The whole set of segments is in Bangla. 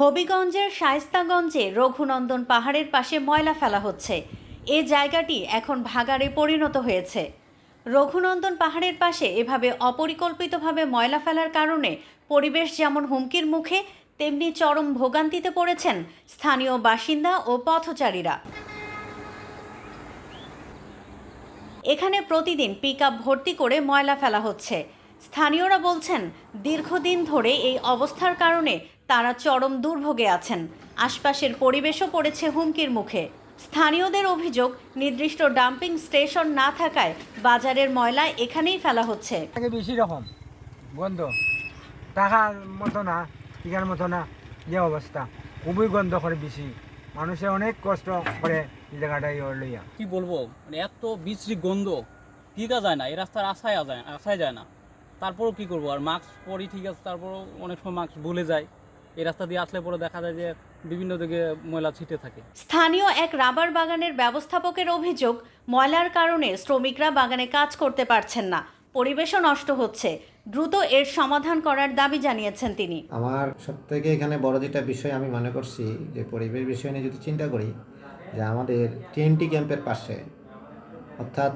হবিগঞ্জের শায়স্তাগঞ্জে রঘুনন্দন পাহাড়ের পাশে ময়লা ফেলা হচ্ছে। এ জায়গাটি এখন ভাগাড়ে পরিণত হয়েছে। রঘুনন্দন পাহাড়ের পাশে এভাবে অপরিকল্পিতভাবে ময়লা ফেলার কারণে পরিবেশ যেমন হুমকির মুখে, তেমনি চরম ভোগান্তিতে পড়েছেন স্থানীয় বাসিন্দা ও পথচারীরা। এখানে প্রতিদিন পিক ভর্তি করে ময়লা ফেলা হচ্ছে। স্থানীয়রা বলছেন, দীর্ঘদিন ধরে এই অবস্থার কারণে তারা চরম দুর্ভোগে আছেন। আশপাশের পরিবেশও পড়েছে হুমকির মুখে। স্থানীয়দের অভিযোগ নির্দিষ্ট ডাম্পিং স্টেশন না থাকায় বাজারের ময়লা এখানেই ফেলা হচ্ছে। আগে বেশি রকম। গন্ধ। টাকার মতো না টিকার মতো না যে অবস্থা। খুবই গন্ধ করে বেশি। মানুষে অনেক কষ্ট করে এই জায়গাটাই লইয়া। কি বলব? মানে এত বিশ্রী গন্ধ। টিকা যায় না এই রাস্তার আশায় যায় আশায় যায় না। তারপরেও কি করব? আর মাস্ক পরি ঠিক আছে তারপরও অনেক সময় মাস্ক ভুলে যায়। এই রাস্তা দিয়ে আসলে পরে দেখা যায় যে বিভিন্ন দিকে ময়লা ছিটে থাকে। স্থানীয় এক রাবার বাগানের ব্যবস্থাপকের অভিযোগ ময়লার কারণে শ্রমিকরা বাগানে কাজ করতে পারছেন না। পরিবেশও নষ্ট হচ্ছে। দ্রুত এর সমাধান করার দাবি জানিয়েছেন তিনি। আমার সব থেকে এখানে বড় যেটা বিষয় আমি মনে করছি যে পরিবেশ বিষয় নিয়ে যদি চিন্তা করি যে আমাদের টিএনটি ক্যাম্পের পাশে অর্থাৎ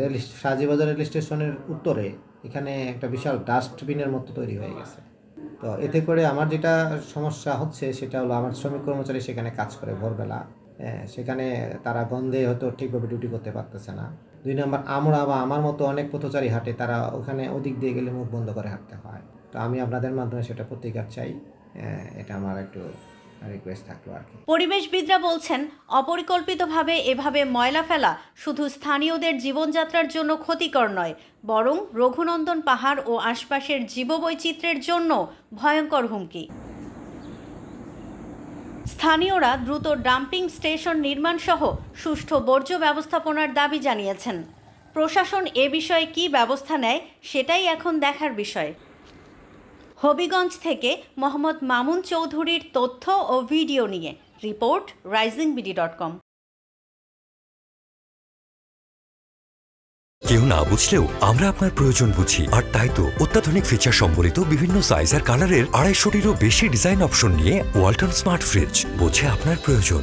রেল সাজিবাজার রেল স্টেশনের উত্তরে এখানে একটা বিশাল ডাস্টবিনের মতো তৈরি হয়ে গেছে। তো এতে করে আমার যেটা সমস্যা হচ্ছে সেটা হলো আমার শ্রমিক কর্মচারী সেখানে কাজ করে ভোরবেলা। হ্যাঁ, সেখানে তারা গন্ধে হয়তো ঠিকভাবে ডিউটি করতে পারতেছে না। দুই নম্বর আমরা বা আমার মতো অনেক পথচারী হাঁটে তারা ওখানে ওদিক দিয়ে গেলে মুখ বন্ধ করে হাঁটতে হয়। তো আমি আপনাদের মাধ্যমে সেটা প্রতিকার চাই। হ্যাঁ, এটা আমার একটু রিকোয়েস্ট থাকল আর কি। পরিবেশবিদরা বলছেন, অপরিকল্পিতভাবে এভাবে ময়লা ফেলা শুধু স্থানীয়দের জীবনযাত্রার জন্য ক্ষতিকর নয়, বরং রঘুনন্দন পাহাড় ও আশপাশের জীববৈচিত্র্যের জন্য ভয়ঙ্কর হুমকি। স্থানীয়রা দ্রুত ডাম্পিং স্টেশন নির্মাণ সহ সুষ্ঠু বর্জ্য ব্যবস্থাপনার দাবি জানিয়েছেন। প্রশাসন এ বিষয়ে কী ব্যবস্থা নেয়, সেটাই এখন দেখার বিষয়। হবিগঞ্জ থেকে মোহাম্মদ মামুন চৌধুরীর তথ্য ও ভিডিও নিয়ে report rising BD dot com. কেউ না বুঝলেও আমরা আপনার প্রয়োজন বুঝি। আর তাই তো অত্যাধুনিক ফিচার সম্বলিত বিভিন্ন সাইজ আর কালারের আড়াইশোটিরও বেশি ডিজাইন অপশন নিয়ে ওয়ালটন স্মার্ট ফ্রিজ বোঝে আপনার প্রয়োজন।